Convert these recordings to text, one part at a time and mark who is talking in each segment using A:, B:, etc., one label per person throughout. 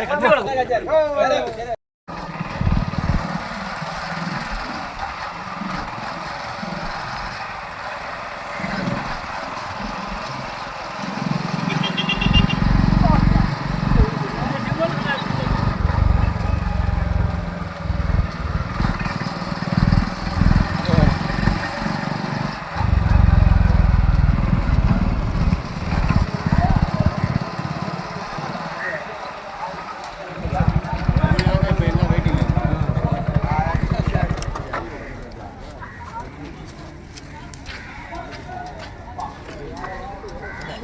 A: கத்துக்கலாம்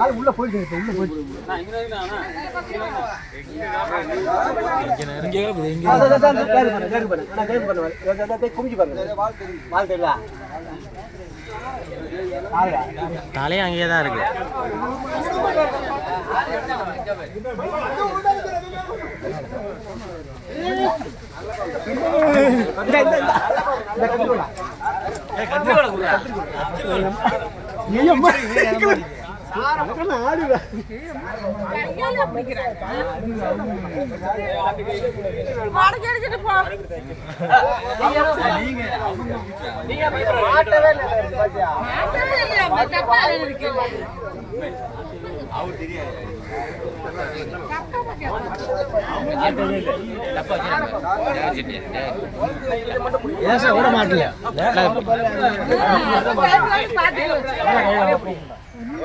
B: வாழை உள்ள போயிட்டு இப்ப உள்ள போயிட்டு குமிஞ்சு பாருங்க வால் தெரியல
C: தலையும் அங்கேயே தான் இருக்கு.
D: அடிச்சிட்டு போ
C: ஏன் சார் விட மாட்டலையா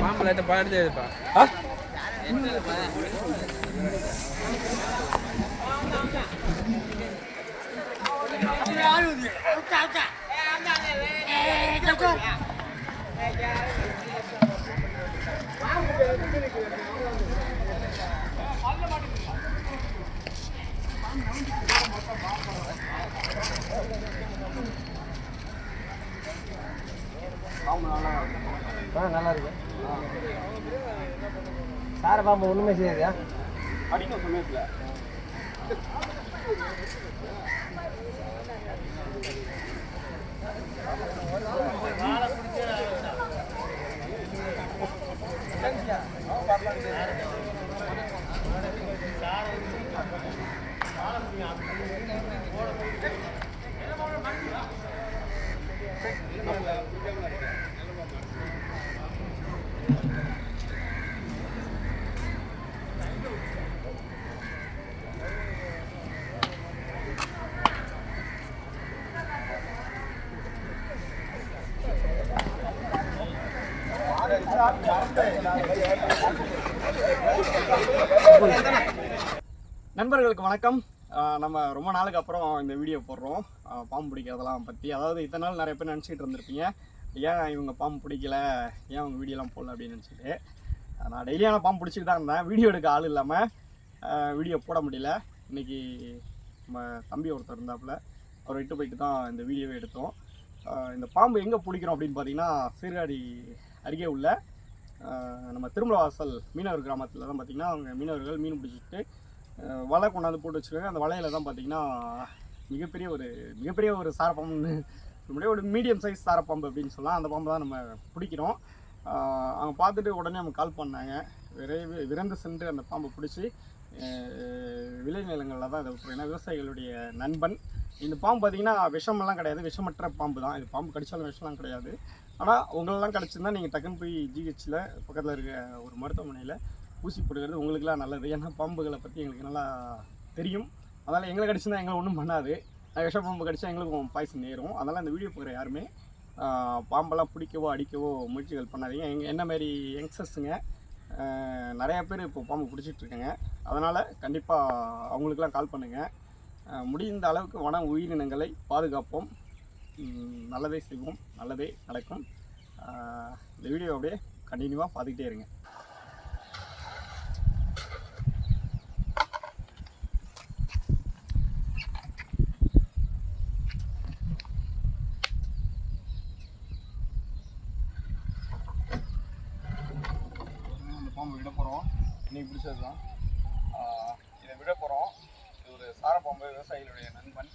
A: பாம்பு லைட்டை பாடுதே இருப்பா என்ன
B: ஆ நல்லா இருக்கு. சாரபாம்பு ஒன்றுமே செய்யாதியா
A: அடிக்கும் சமயத்துல நண்பர்களுக்கு வணக்கம். நம்ம ரொம்ப நாளுக்கு அப்புறம் இந்த வீடியோ போடுறோம். பாம்பு பிடிக்கிறதெல்லாம் பற்றி அதாவது இத்தனை நாள் நிறைய பேர் நினச்சிக்கிட்டு இருந்திருப்பீங்க. ஏன் இவங்க பாம்பு பிடிக்கல? ஏன் அவங்க வீடியோலாம் போடல அப்படின்னு நினச்சிட்டு. நான் டெய்லியான பாம்பு பிடிச்சிட்டு தான் இருந்தேன். வீடியோ எடுக்க ஆள் இல்லாமல் வீடியோ போட முடியல. இன்னைக்கு நம்ம தம்பி ஒருத்தர் இருந்தாப்புல அவர் விட்டு போயிட்டு தான் இந்த வீடியோவே எடுத்தோம். இந்த பாம்பு எங்கே பிடிக்கிறோம் அப்படின்னு பார்த்தீங்கன்னா சீர்காழி அருகே உள்ள நம்ம திருமலவாசல் மீனவர் கிராமத்தில் தான் பார்த்திங்கன்னா அவங்க மீனவர்கள் மீன் பிடிச்சிட்டு வலை கொண்டாந்து போட்டு வச்சுருக்காங்க. அந்த வலையில் தான் பார்த்திங்கன்னா மிகப்பெரிய ஒரு மிகப்பெரிய ஒரு சாரப்பாம்புன்னு நம்முடைய ஒரு மீடியம் சைஸ் சாரப்பாம்பு அப்படின்னு சொல்லலாம். அந்த பாம்பு தான் நம்ம பிடிக்கிறோம். அவங்க பார்த்துட்டு உடனே அவங்க கால் பண்ணாங்க. விரைவு விரைந்து சென்று அந்த பாம்பை பிடிச்சி விளைநிலங்களில் தான் இதை விட்டுருவோம் ஏன்னா விவசாயிகளுடைய நண்பன். இந்த பாம்பு பார்த்திங்கன்னா விஷமெல்லாம் கிடையாது. விஷமற்ற பாம்பு தான். இது பாம்பு கடிச்சாலும் விஷம்லாம் கிடையாது. ஆனால் உங்களெல்லாம் கிடச்சிருந்தா நீங்கள் டக்குன்னு போய் ஜிஹெச்சில் பக்கத்தில் இருக்க ஒரு மருத்துவமனையில் ஊசி போடுகிறது உங்களுக்குலாம் நல்லது. ஏன்னா பாம்புகளை பற்றி எங்களுக்கு நல்லா தெரியும். அதனால் எங்களை கடிச்சிருந்தா எங்களை ஒன்றும் பண்ணாது. விஷ பாம்பு கடிச்சா எங்களுக்கும் பாய்சன் நேரும் அதனால் அந்த வீடியோ போகிற யாருமே பாம்பெல்லாம் பிடிக்கவோ அடிக்கவோ முயற்சிகள் பண்ணாதீங்க. எங்கள் என்ன மாதிரி யங்ஸ்டர்ஸுங்க நிறையா பேர் இப்போ பாம்பு பிடிச்சிட்டு இருக்காங்க அதனால் கண்டிப்பாக அவங்களுக்கெல்லாம் கால் பண்ணுங்கள் முடிந்த அளவுக்கு வன உயிரினங்களை பாதுகாப்போம். நல்லதே செய்வோம். நல்லதே நடக்கும். இந்த வீடியோ அப்படியே கண்டினியூவாக பார்த்துக்கிட்டே இருங்க அந்த பாம்பு விட போகிறோம் இன்றைக்கி பிடிச்சது தான் இதை விட போகிறோம் இது ஒரு சாரப்பாம்பு விவசாயிகளுடைய நண்பன்.